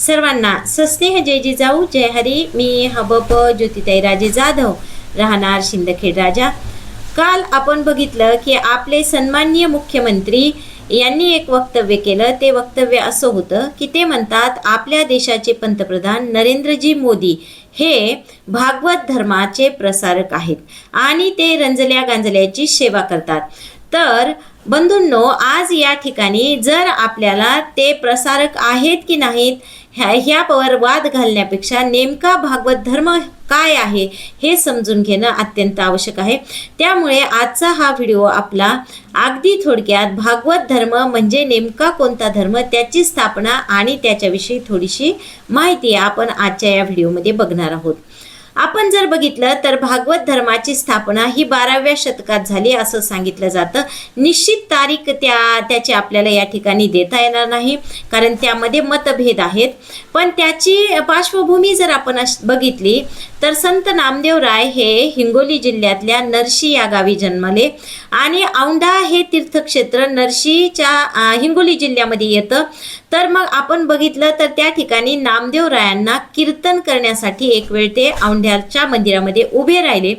सर्वांना सस्नेह जय जिजाऊ जय हरी. मी हबप ज्योतिताई राजे जाधव राहणार शिंदखेड राजा. काल आपण बघितलं की आपले सन्माननीय मुख्यमंत्री यांनी एक वक्तव्य केलं. ते वक्तव्य असं होतं की ते म्हणतात आपल्या देशाचे पंतप्रधान नरेंद्रजी मोदी हे भागवत धर्माचे प्रसारक आहेत आणि ते रंजल्या गांजल्याची सेवा करतात. तर बंधूंनो आज या ठिकाणी जर आपल्याला ते प्रसारक आहेत की नाहीत ह्या ह्यावर वाद घालण्यापेक्षा नेमका भागवत धर्म काय आहे हे समजून घेणं अत्यंत आवश्यक आहे. त्यामुळे आजचा हा व्हिडिओ आपला अगदी थोडक्यात भागवत धर्म म्हणजे नेमका कोणता धर्म त्याची स्थापना आणि त्याच्याविषयी थोडीशी माहिती आपण आजच्या या व्हिडिओमध्ये बघणार आहोत. आपण जर बघितलं तर भागवत धर्माची स्थापना ही बाराव्या शतकात झाली असं सांगितलं जातं. निश्चित तारीख त्या त्याची आपल्याला या ठिकाणी देता येणार नाही कारण त्यामध्ये मतभेद आहेत. पण त्याची पार्श्वभूमी जर आपण बघितली तर संत नामदेव राय हे हिंगोली जिल्ह्यातल्या नरशी या गावी जन्मले. आणि औंढा हे तीर्थक्षेत्र नरशीच्या हिंगोली जिल्ह्यामध्ये येतं. तर मग आपण बघितलं तर त्या ठिकाणी नामदेव रायांना कीर्तन करण्यासाठी एक वेळ ते औंढ्याच्या मंदिरामध्ये उभे राहिले.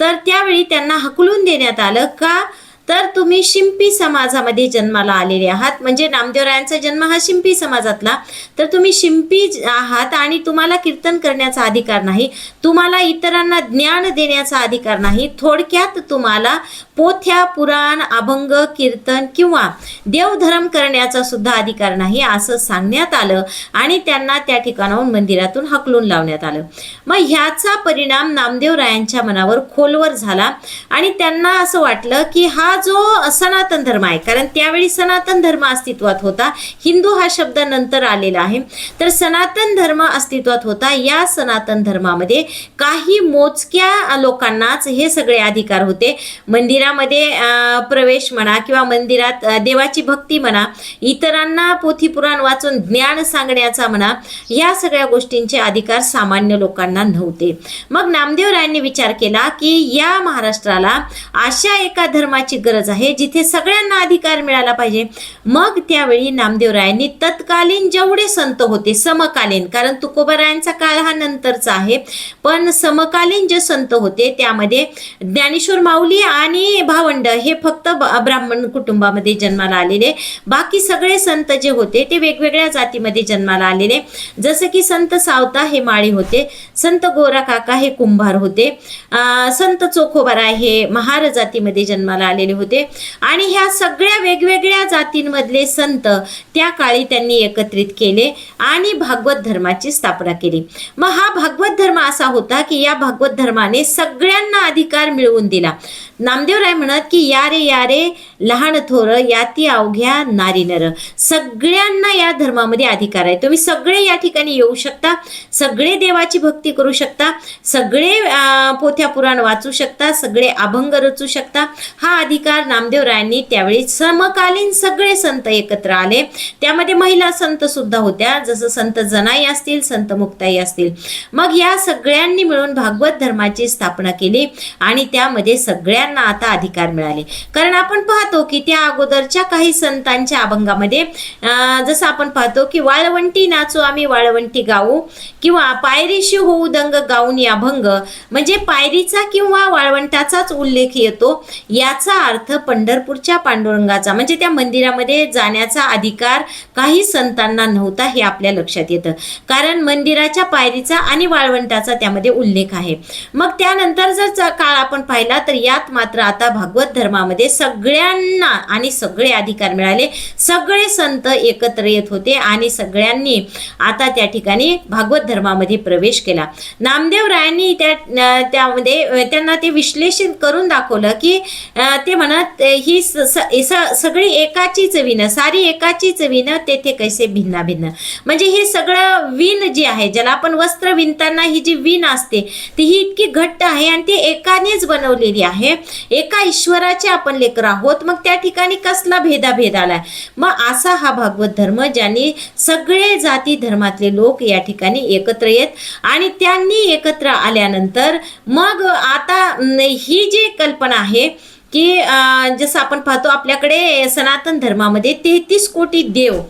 तर त्यावेळी त्यांना हकलून देण्यात आलं का? तर तुम्ही शिंपी समाजामध्ये जन्माला आलेले आहात. म्हणजे नामदेवरायांचा जन्म हा शिंपी समाजातला. तर तुम्ही शिंपी आहात आणि तुम्हाला कीर्तन करण्याचा अधिकार नाही. तुम्हाला इतरांना ज्ञान देण्याचा अधिकार नाही. थोडक्यात तुम्हाला पोथ्या पुराण अभंग कीर्तन किंवा देवधर्म करण्याचा सुद्धा अधिकार नाही असं सांगण्यात आलं आणि त्यांना त्या ठिकाणाहून मंदिरातून हकलून लावण्यात आलं. मग ह्याचा परिणाम नामदेवरायांच्या मनावर खोलवर झाला आणि त्यांना असं वाटलं की हा जो सनातन धर्म आहे कारण त्यावेळी सनातन धर्म अस्तित्वात होता हिंदू हा शब्द नंतर आलेला आहे. तर सनातन धर्म अस्तित्वात होता या सनातन धर्मामध्ये काही मोजक्या लोकांनाच हे सगळे अधिकार होते. मंदिरामध्ये प्रवेश म्हणा किंवा मंदिरात देवाची भक्ती म्हणा इतरांना पोथी पुराण वाचून ज्ञान सांगण्याचा म्हणा या सगळ्या गोष्टींचे अधिकार सामान्य लोकांना नव्हते. मग नामदेवरायांनी विचार केला की या महाराष्ट्राला अशा एका धर्माची गरज आहे जिथे सगळ्यांना अधिकार मिळाला पाहिजे. मग त्यावेळी नामदेवरायांनी तत्कालीन जेवढे संत होते समकालीन कारण तुकोबारायांचा काळ हा नंतरचा आहे पण समकालीन जे संत होते त्यामध्ये ज्ञानेश्वर माऊली आणि भावंड हे फक्त ब- ब्राह्मण कुटुंबामध्ये जन्माला आलेले. बाकी सगळे संत जे होते ते वेगवेगळ्या जातीमध्ये जन्माला आलेले. जसं की संत सावता हे माळी होते संत गोरा काका हे कुंभार होते संत चोखोबाराय हे महार जातीमध्ये जन्माला आलेले होते. आणि ह्या सगळ्या वेगवेगळ्या जातींमधले संत त्या काळी त्यांनी एकत्रित केले आणि भागवत धर्माची स्थापना केली. मग हा भागवत धर्म असा होता की या भागवत धर्माने सगळ्यांना अधिकार मिळवून दिला. नामदेवराय म्हणत की या रे या रे लहान थोर याती अवघ्या नारी नर. सगळ्यांना या धर्मामध्ये अधिकार आहे. तुम्ही सगळे या ठिकाणी येऊ शकता सगळे देवाची भक्ती करू शकता सगळे पोथ्या पुराण वाचू शकता सगळे अभंग रचू शकता. हा अधिकार नामदेवरायांनी त्यावेळी समकालीन सगळे संत एकत्र आले. त्यामध्ये महिला संत सुद्धा होत्या. जसं संत जनाई असतील संत मुक्ताई असतील. मग या सगळ्यांनी मिळून भागवत धर्माची स्थापना केली आणि त्यामध्ये सगळ्यांना आता अधिकार मिळाले. कारण आपण पाहतो की त्या अगोदरच्या काही संतांच्या अभंगामध्ये जसं आपण पाहतो की वाळवंटी नाचू आम्ही वाळवंटी गाऊ किंवा पायरीशी होऊ दंग गाऊन अभंग म्हणजे पायरीचा किंवा वाळवंटाचाच उल्लेख येतो याचा अर्थ पंढरपूरच्या पांडुरंगाचा म्हणजे त्या मंदिरामध्ये जाण्याचा अधिकार काही संतांना नव्हता हे आपल्या लक्षात येतं. कारण मंदिराच्या पायरीचा आणि वाळवंटाचा त्यामध्ये उल्लेख आहे. मग त्यानंतर जर काळ आपण पाहिला तर यात मात्र आता भागवत धर्मामध्ये सगळ्यांना आणि सगळे अधिकार मिळाले. सगळे संत एकत्र येत होते आणि सगळ्यांनी आता त्या ठिकाणी भागवत धर्मामध्ये प्रवेश केला. नामदेव रायांनी त्या त्यामध्ये त्यांना ते विश्लेषण करून दाखवलं की ते म्हणत ही स- स- सगळी एकाचीच विण सारी एकाचीच विण तेथे कैसे भिन्ना भिन्न म्हणजे हे सगळं विण जी आहे ज्याला आपण वस्त्र विणताना ही जी विण असते ती ही इतकी घट्ट आहे आणि ती एकानेच बनवलेली आहे. एका ईश्वराचे आपण लेकर आहोत मग त्या ठिकाणी कसला भेदाभेद आलाय? मग असा हा भागवत धर्म ज्यांनी सगळे जाती धर्मातले लोक या ठिकाणी एकत्र येत आणि त्यांनी एकत्र आल्यानंतर मग आता ही जी कल्पना आहे की जसं आपण पाहतो आपल्याकडे सनातन धर्मामध्ये तेहतीस कोटी देव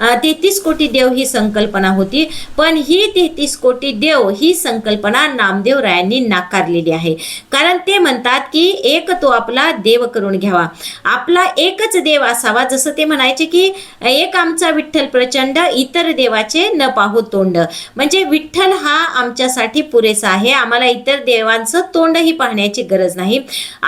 तेहतीस कोटी देव ही संकल्पना होती पण ही तेहतीस कोटी देव ही संकल्पना नामदेव रायांनी नाकारलेली आहे. कारण ते म्हणतात की एक तो आपला देव करून घ्यावा. आपला एकच देव असावा जसं ते म्हणायचे की एक आमचा विठ्ठल प्रचंड इतर देवाचे न पाहू तोंड. म्हणजे विठ्ठल हा आमच्यासाठी पुरेसा आहे आम्हाला इतर देवांचं तोंडही पाहण्याची गरज नाही.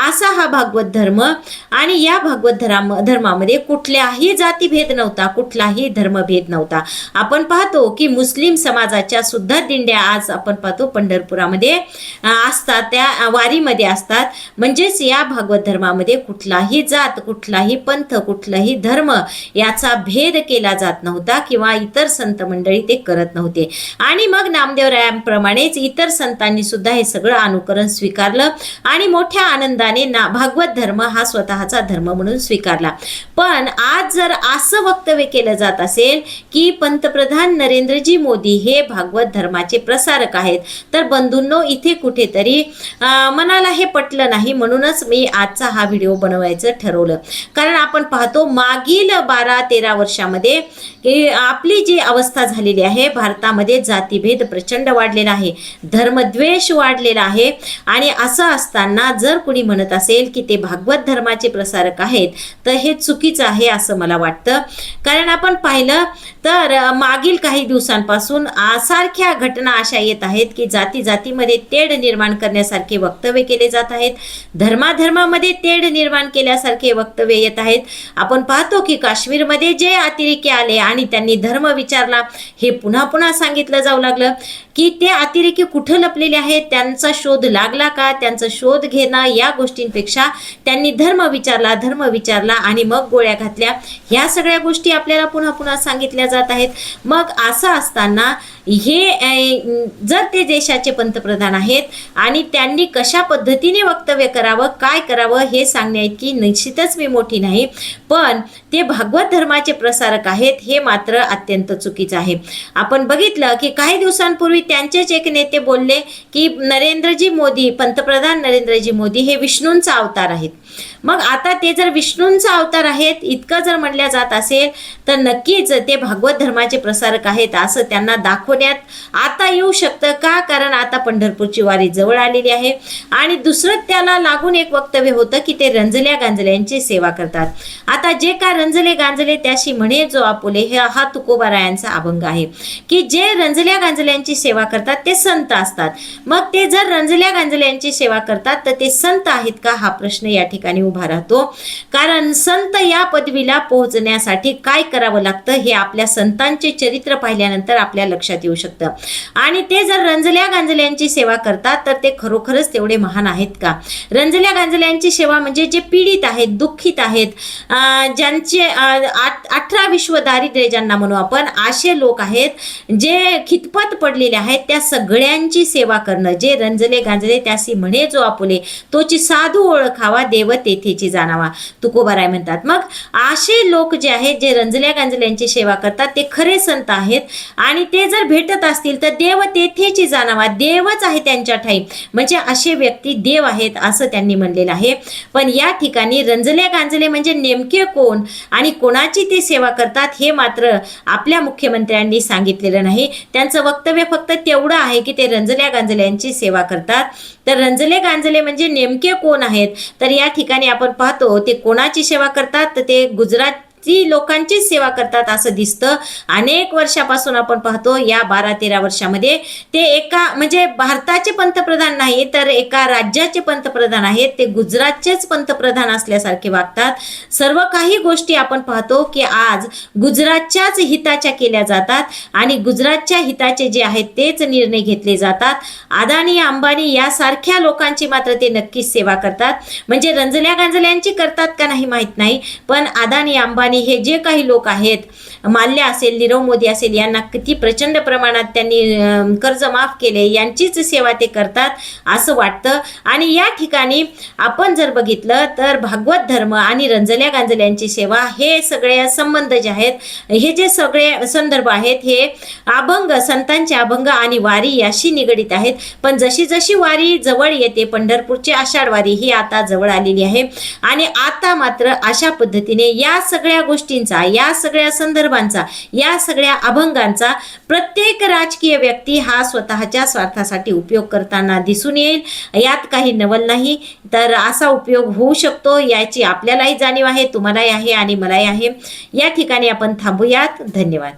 असा हा भागवत धर्म आणि या भागवत धर्म धर्मामध्ये कुठल्याही जातीभेद नव्हता कुठलाही धर्म धर्मभेद नव्हता. आपण पाहतो की मुस्लिम समाजाच्या सुद्धा दिंड्या आज आपण पाहतो पंढरपुरामध्ये असतात. त्या वारीमध्ये असतात. म्हणजेच या भागवत धर्मामध्ये कुठलाही जात कुठलाही पंथ कुठलाही धर्म याचा भेद केला जात नव्हता किंवा इतर संत मंडळी ते करत नव्हते. आणि मग नामदेवरायांप्रमाणेच इतर संतांनी सुद्धा हे सगळं अनुकरण स्वीकारलं आणि मोठ्या आनंदाने ना भागवत धर्म हा स्वतःचा धर्म म्हणून स्वीकारला. पण आज जर असं वक्तव्य केलं जात असेल की पंतप्रधान नरेंद्रजी मोदी हे भागवत धर्माचे प्रसारक आहेत. तर बंधूंनो इथे कुठेतरी मनाला हे पटलं नाही म्हणूनच मी आजचा हा व्हिडिओ बनवायचं ठरवलं. कारण आपण पाहतो मागील बारा तेरा वर्षामध्ये की आपली जी अवस्था झालेली आहे भारतामध्ये जातीभेद प्रचंड वाढलेला आहे धर्मद्वेष वाढलेला आहे. आणि असं असताना जर कुणी म्हणत असेल की ते भागवत धर्माचे प्रसारक आहेत तर हे चुकीचं आहे असं मला वाटतं. कारण आपण पाहिलं तर मागील काही दिवसांपासून सारख्या घटना अशा येत आहेत की जाती जातीमध्ये तेढ निर्माण करण्यासारखे वक्तव्य केले जात आहेत. धर्माधर्मामध्ये तेढ निर्माण केल्यासारखे वक्तव्य येत आहेत. आपण पाहतो की काश्मीरमध्ये जे अतिरेकी आले आणि त्यांनी धर्म विचारला हे पुन्हा पुन्हा सांगितलं जाऊ लागलं. की ते अतिरेकी कुठं लपलेले आहेत त्यांचा शोध लागला का त्यांचा शोध घेणं या गोष्टींपेक्षा त्यांनी धर्म विचारला धर्म विचारला आणि मग गोळ्या घातल्या. ह्या सगळ्या गोष्टी आपल्याला पुन्हा पुन्हा सांगितल्या जात आहेत. मग असं असताना हे जर ते देशाचे पंतप्रधान आहेत आणि त्यांनी कशा पद्धतीने वक्तव्य करावं काय करावं हे सांगण्याइतकी निश्चितच मी मोठी नाही. पण ते भागवत धर्माचे प्रसारक आहेत हे मात्र अत्यंत चुकीचं आहे. आपण बघितलं की काही दिवसांपूर्वी त्यांचेच एक नेते बोलले की नरेंद्रजी मोदी पंतप्रधान नरेंद्रजी मोदी हे विष्णूंचा अवतार आहेत. मग आता ते जर विष्णूंचा अवतार आहेत इतकं जर म्हणल्या जात असेल तर नक्कीच ते भागवत धर्माचे प्रसारक आहेत असं त्यांना पुण्यात आता येऊ शकतं. का? कारण आता पंढरपूरची वारी जवळ आलेली आहे. आणि दुसरं त्याला लागून एक वक्तव्य होतं की ते रंजल्या गांजल्यांची सेवा करतात. आता जे का रंजले गांजले त्याशी म्हणे जो आपुले हे हा तुकोबारायांचा अभंग आहे. की जे रंजल्या गांजल्यांची सेवा करतात ते संत असतात. मग ते जर रंजल्या गांजल्यांची सेवा करतात तर ते संत आहेत का? हा प्रश्न या ठिकाणी उभा राहतो. कारण संत या पदवीला पोहोचण्यासाठी काय करावं लागतं हे आपल्या संतांचे चरित्र पाहिल्यानंतर आपल्या लक्षात येऊ शकतं. आणि ते जर रंजल्या गांजल्यांची सेवा करतात तर ते खरोखरच तेवढे महान आहेत का? रंजल्या गांजल्यांची सेवा म्हणजे जे पीडित आहेत दुःखित आहेत ज्यांचे अठरा विश्व दारिद्र्य ज्यांना म्हणू आपण असे लोक आहेत जे खितपत पडलेले आहेत त्या सगळ्यांची सेवा करणं. जे रंजले गांजले त्यासी म्हणे जो आपुले तोची साधू ओळखावा देव तेथेची जाणावा. तुकोबाराय म्हणतात. मग असे लोक जे आहेत जे रंजल्या गांजल्यांची सेवा करतात ते खरे संत आहेत आणि ते जर भेटत असतील तर देव तेथेची जाणावा. देवच आहे त्यांच्या ठाई. म्हणजे असे व्यक्ती देव आहेत असं त्यांनी म्हणलेलं आहे. पण या ठिकाणी रंजल्या गांजले म्हणजे नेमके कोण आणि कोणाची ते सेवा करतात हे मात्र आपल्या मुख्यमंत्र्यांनी सांगितलेलं नाही. त्यांचं वक्तव्य फक्त तेवढं आहे की ते रंजल्या गांजल्यांची सेवा करतात. तर रंजले गांजले म्हणजे नेमके कोण आहेत? तर या ठिकाणी आपण पाहतो ते कोणाची सेवा करतात? तर ते गुजरात ती लोकांचीच सेवा करतात असं दिसतं. अनेक वर्षापासून आपण पाहतो या बारा तेरा वर्षामध्ये ते एका म्हणजे भारताचे पंतप्रधान नाही तर एका राज्याचे पंतप्रधान आहेत. ते गुजरातचेच पंतप्रधान असल्यासारखे वागतात. सर्व काही गोष्टी आपण पाहतो की आज गुजरातच्याच हिताच्या केल्या जातात आणि गुजरातच्या हिताचे जे आहेत तेच निर्णय घेतले जातात. अदानी अंबानी यासारख्या लोकांची मात्र ते नक्कीच सेवा करतात. म्हणजे रंजल्या गांजल्यांची करतात का नाही माहीत नाही पण अदानी अंबानी आणि हे जे काही लोक आहेत माल्य असेल नीरव मोदी असेल यांना किती प्रचंड प्रमाणात त्यांनी कर्ज माफ केले यांचीच सेवा ते करतात असं वाटतं. आणि या ठिकाणी आपण जर बघितलं तर भागवत धर्म आणि रंजल्या गांजल्यांची सेवा हे सगळे संबंध जे आहेत हे जे सगळे संदर्भ आहेत हे अभंग संतांचे अभंग आणि वारी याशी निगडीत आहेत. पण जशी जशी वारी जवळ येते पंढरपूरची आषाढ वारी ही आता जवळ आलेली आहे. आणि आता मात्र अशा पद्धतीने या सगळ्या गोष्टींचा या सगळ्या संदर्भांचा या सगळ्या अभंगांचा प्रत्येक राजकीय व्यक्ती हा स्वतःच्या स्वार्थासाठी उपयोग करताना दिसून येईल. यात काही नवल नाही तर असा उपयोग होऊ शकतो याची आपल्यालाही जाणीव आहे तुम्हालाही आहे आणि मलाही आहे. या ठिकाणी आपण थांबूयात. धन्यवाद.